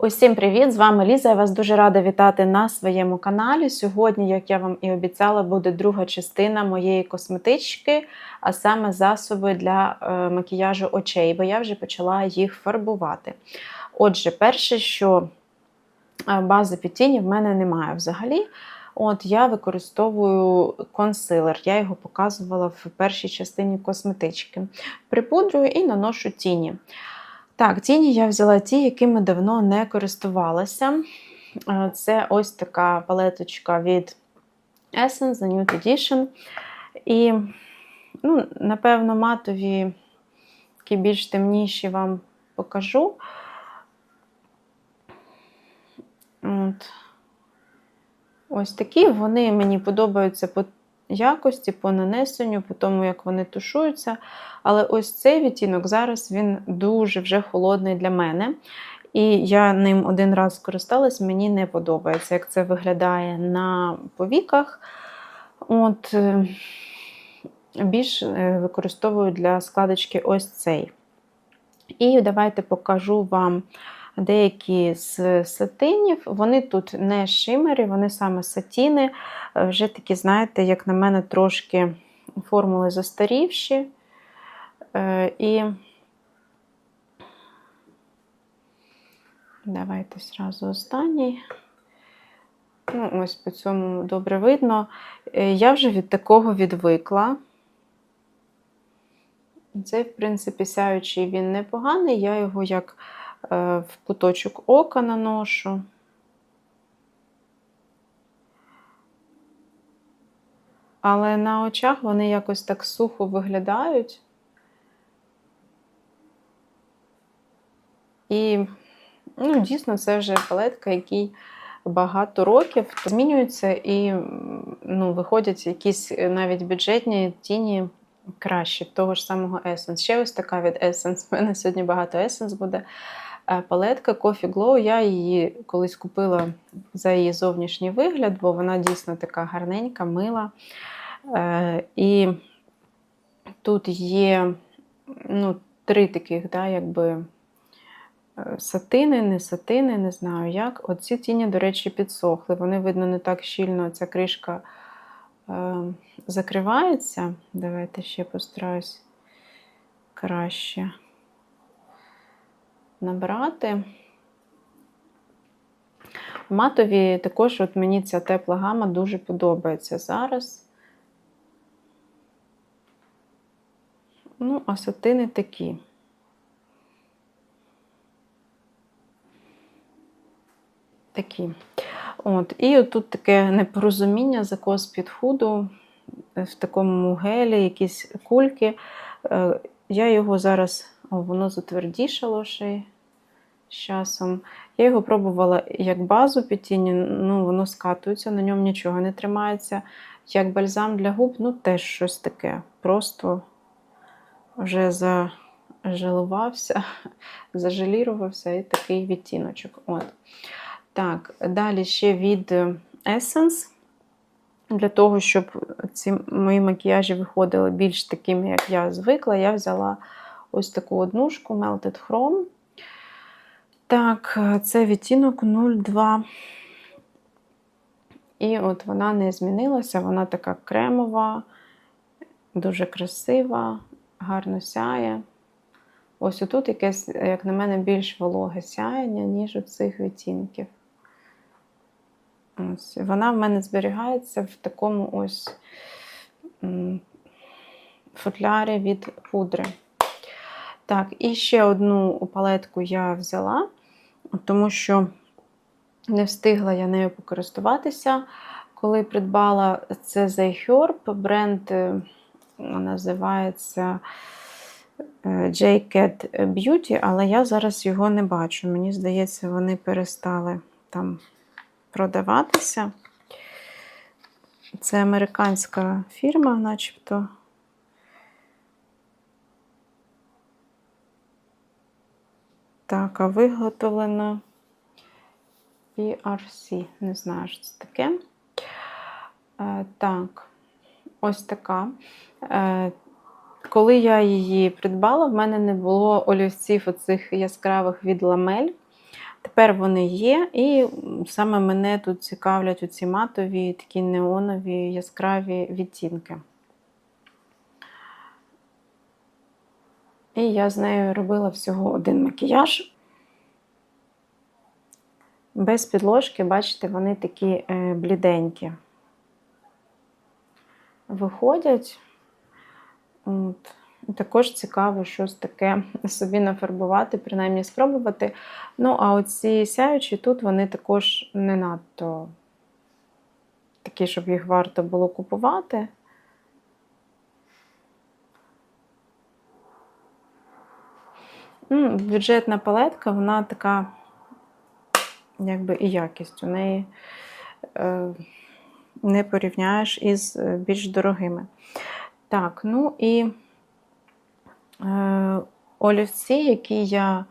Усім привіт! З вами Ліза. Я вас дуже рада вітати на своєму каналі. Сьогодні, як я вам і обіцяла, буде друга частина моєї косметички, а саме засоби для е, макіяжу очей, бо я вже почала їх фарбувати. Отже, перше, що е, бази під тіні в мене немає взагалі. От я використовую консилер. Я його показувала в першій частині косметички. Припудрюю і наношу тіні. Так, тіні я взяла ті, якими давно не користувалася. Е, Це ось така палеточка від Essence The Nude Edition. І, ну, напевно, матові, такі більш темніші вам покажу. От. Ось такі вони мені подобаються по якості, по нанесенню, по тому, як вони тушуються. Але ось цей відтінок зараз він дуже вже холодний для мене. І я ним один раз скористалась, мені не подобається, як це виглядає на повіках. От, е, Більш е, використовую для складочки ось цей. І давайте покажу вам деякі з сатинів. Вони тут не шимері, вони саме сатіни. Е, Вже такі, знаєте, як на мене, трошки формули застарівші. Е, І давайте зразу останній. Ну, ось по цьому добре видно. Е, Я вже від такого відвикла. Цей, в принципі, сяючий він непоганий, я його як в куточок ока наношу. Але на очах вони якось так сухо виглядають. І, ну, дійсно, це вже палетка, який багато років змінюється і ну, виходять якісь навіть бюджетні тіні кращі, того ж самого Essence. Ще ось така від Essence. У мене сьогодні багато Essence буде. Палетка Coffee Glow. Я її колись купила за її зовнішній вигляд, бо вона дійсно така гарненька, мила. Е, І тут є ну, три таких, да, якби. е, Сатини, не сатини, не знаю як. Оці тіні, до речі, підсохли. Вони, видно, не так щільно ця кришка е, закривається. Давайте ще постараюсь краще набрати. Матові також от мені ця тепла гама дуже подобається зараз. Ну, а сатини такі. Такі. От. І тут таке непорозуміння закос під худу в такому гелі, якісь кульки. Е, Я його зараз, воно затвердішало ще з часом. Я його пробувала як базу під тіні, ну, воно скатується, на ньому нічого не тримається. Як бальзам для губ, ну теж щось таке. Просто вже зажалувався, зажалірувався і такий відтіночок. От. Так, далі ще від Essence. Для того, щоб ці мої макіяжі виходили більш такими, як я звикла, я взяла ось таку однушку Melted Chrome. Так, це відтінок 02. І от вона не змінилася, вона така кремова, дуже красива, гарно сяє. Ось отут якесь, як на мене, більш вологе сяєння, ніж у цих відтінків. Ось. Вона в мене зберігається в такому ось футлярі від пудри. Так, і ще одну палетку я взяла, тому що не встигла я нею покористуватися. Коли придбала це The Herb, бренд е, називається е, J-Cat Beauty, але я зараз його не бачу. Мені здається, вони перестали там продаватися. Це американська фірма, начебто. Так, а виготовлено PRC. Не знаю, що це таке. Е, так, ось така. Е, коли я її придбала, в мене не було олівців оцих яскравих від ламель. Тепер вони є, і саме мене тут цікавлять оці матові, такі неонові, яскраві відтінки. І я з нею робила всього один макіяж. Без підложки, бачите, вони такі е, бліденькі. Виходять. От. Також цікаво щось таке собі нафарбувати, принаймні спробувати. Ну, а оці сяючі тут вони також не надто такі, щоб їх варто було купувати. Бюджетна палетка, вона така, якби і якість у неї е, не порівняєш із е, більш дорогими. Так, ну і е, олівці, які я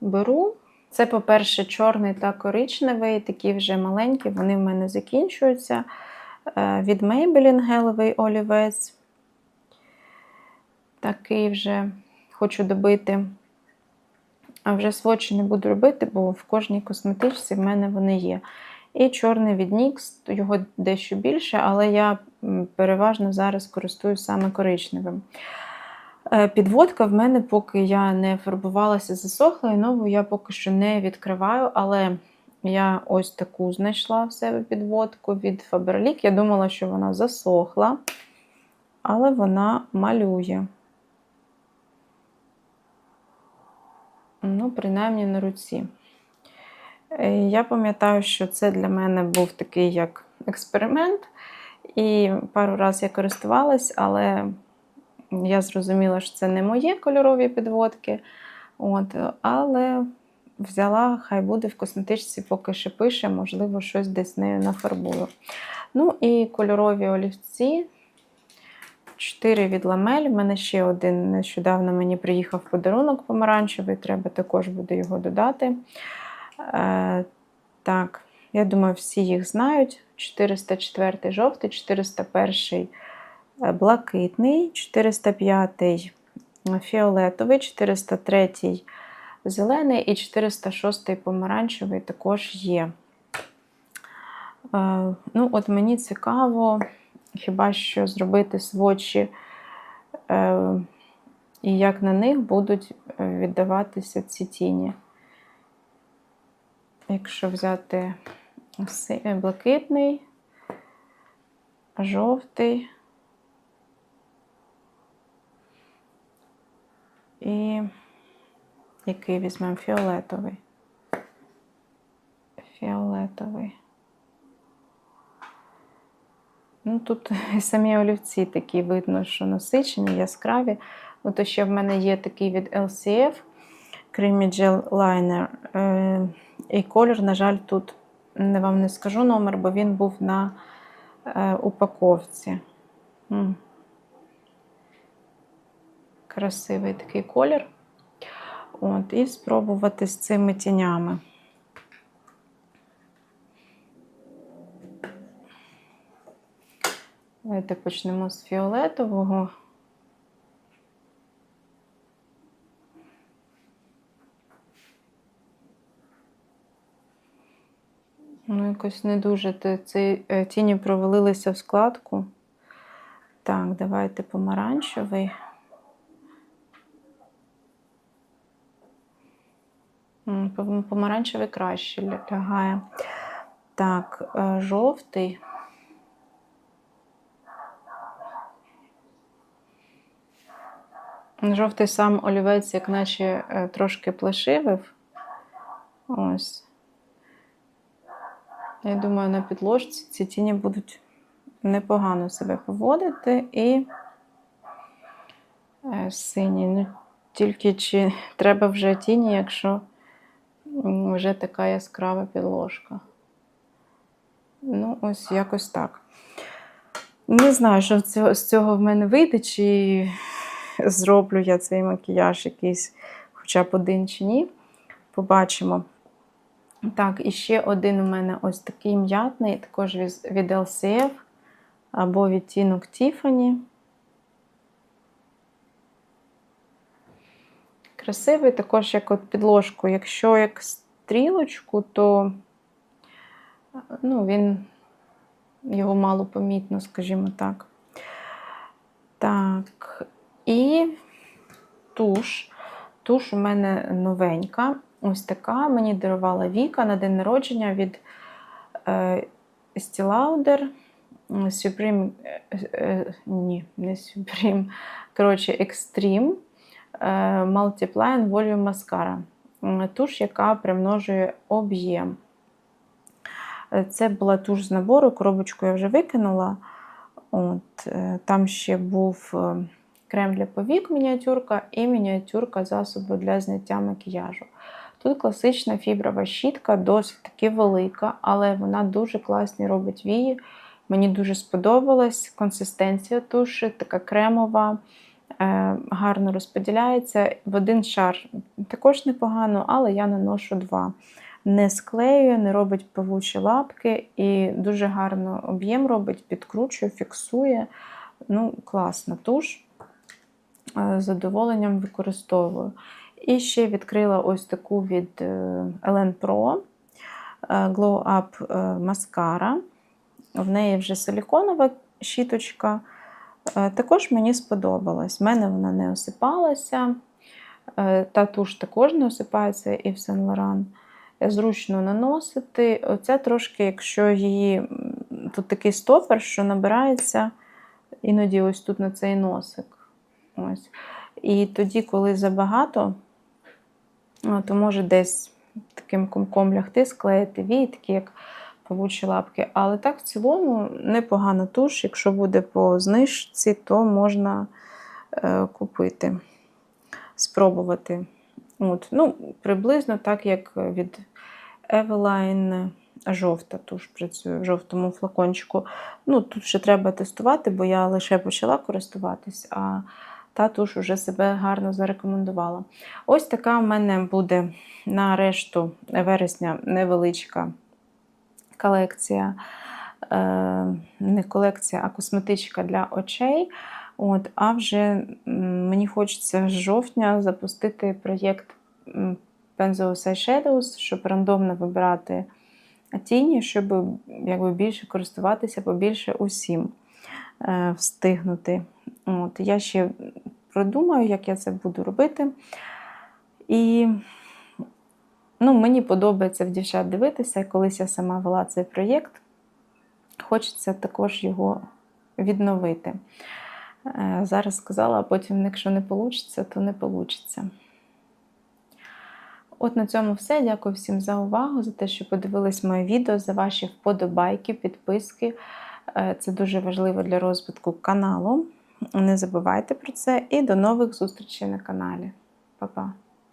беру, це, по-перше, чорний та коричневий, такі вже маленькі, вони в мене закінчуються. Е, від Maybelline гелевий олівець. Такий вже хочу добити. А вже сводчі не буду робити, бо в кожній косметичці в мене вони є. І чорний від NYX, його дещо більше, але я переважно зараз користуюсь саме коричневим. Е, Підводка в мене, поки я не фарбувалася, засохла, і нову я поки що не відкриваю, але я ось таку знайшла в себе підводку від Faberlic. Я думала, що вона засохла, але вона малює. Ну, принаймні на руці. Е, Я пам'ятаю, що це для мене був такий як експеримент, і пару разів я користувалась, але я зрозуміла, що це не мої кольорові підводки. От, але взяла, хай буде в косметичці, поки ще пише, можливо, щось десь нею нафарбую. Ну і кольорові олівці. 4 від ламель. У мене ще один нещодавно мені приїхав подарунок помаранчевий, треба також буде його додати. Е, так, я думаю, всі їх знають. 404 жовтий, 401 блакитний, 405 фіолетовий, 403 зелений і 406 помаранчевий також є. Е, ну, от мені цікаво, хіба що зробити сводчі, е, і як на них будуть е, віддаватися ці тіні. Якщо взяти е, блакитний, жовтий і який візьмемо фіолетовий. Фіолетовий. Ну, тут самі олівці такі видно, що насичені, яскраві. То ще в мене є такий від LCF Creamy Gel Liner. Е, і колір, на жаль, тут не вам не скажу номер, бо він був на е, упаковці. Красивий такий колір. От, і спробувати з цими тінями. Давайте почнемо з фіолетового. Ну, якось не дуже ці е, тіні провалилися в складку. Так, давайте помаранчевий. Помаранчевий краще лягає. Так, е, жовтий. Жовтий сам олівець, як наче трошки плешивив. Ось. Я думаю, на підложці ці тіні будуть непогано себе поводити і е, сині. Ну, тільки чи треба вже тіні, якщо вже така яскрава підложка. Ну, ось якось так. Не знаю, що з цього в мене вийде, чи зроблю я цей макіяж якийсь хоча б один чи ні. Побачимо. Так, і ще один у мене ось такий м'ятний, також від LCF або відтінок Tiffany. Красивий, також як от підложку. Якщо як стрілочку, то ну, він його мало помітно, скажімо так. І туш. Туш у мене новенька. Ось така. Мені дарувала Віка на день народження від е, Lauder. Supreme, е, е, ні, не Supreme. Коротше, Extreme е, Multiply Volume Mascara. Туш, яка примножує об'єм. Це була туш з набору, коробочку я вже викинула. От, там ще був крем для повік, мініатюрка, і мініатюрка засобу для зняття макіяжу. Тут класична фіброва щітка, досить таки велика, але вона дуже класні робить вії. Мені дуже сподобалась консистенція туші, така кремова, е, гарно розподіляється. В один шар також непогано, але я наношу два. Не склеює, не робить павучі лапки і дуже гарно об'єм робить, підкручує, фіксує. Ну, класна туш. Е, задоволенням використовую. І ще відкрила ось таку від е, Elen Pro е, Glow Up е, маскара. В неї вже силіконова щіточка. Е, Також мені сподобалась. В мене вона не осипалася. Е, Та туш також не осипається і в Saint Laurent. Зручно наносити. Оця трошки, якщо її тут такий стопер, що набирається іноді ось тут на цей носик. Ось. І тоді, коли забагато, то може десь таким комком лягти, склеїти вії, такі як павучі лапки. Але так в цілому непогана туш. Якщо буде по знижці, то можна е, купити, спробувати. От. Ну, приблизно так, як від Eveline жовта туш працює в жовтому флакончику. Ну, тут ще треба тестувати, бо я лише почала користуватись, а та туш вже себе гарно зарекомендувала. Ось така в мене буде на решту вересня невеличка колекція. Е, не колекція, а косметичка для очей. От, а вже мені хочеться з жовтня запустити проєкт м, Penzo Eye Shadows, щоб рандомно вибирати тіні, щоб якби, більше користуватися, побільше усім встигнути. От, я ще продумаю, як я це буду робити. І ну, мені подобається в дівчат дивитися, колись я сама вела цей проєкт. Хочеться також його відновити. Е, Зараз сказала, а потім, якщо не вийде, то не вийде. От на цьому все. Дякую всім за увагу, за те, що подивились моє відео, за ваші вподобайки, підписки. Е, Це дуже важливо для розвитку каналу. Не забувайте про це і до нових зустрічей на каналі. Па-па!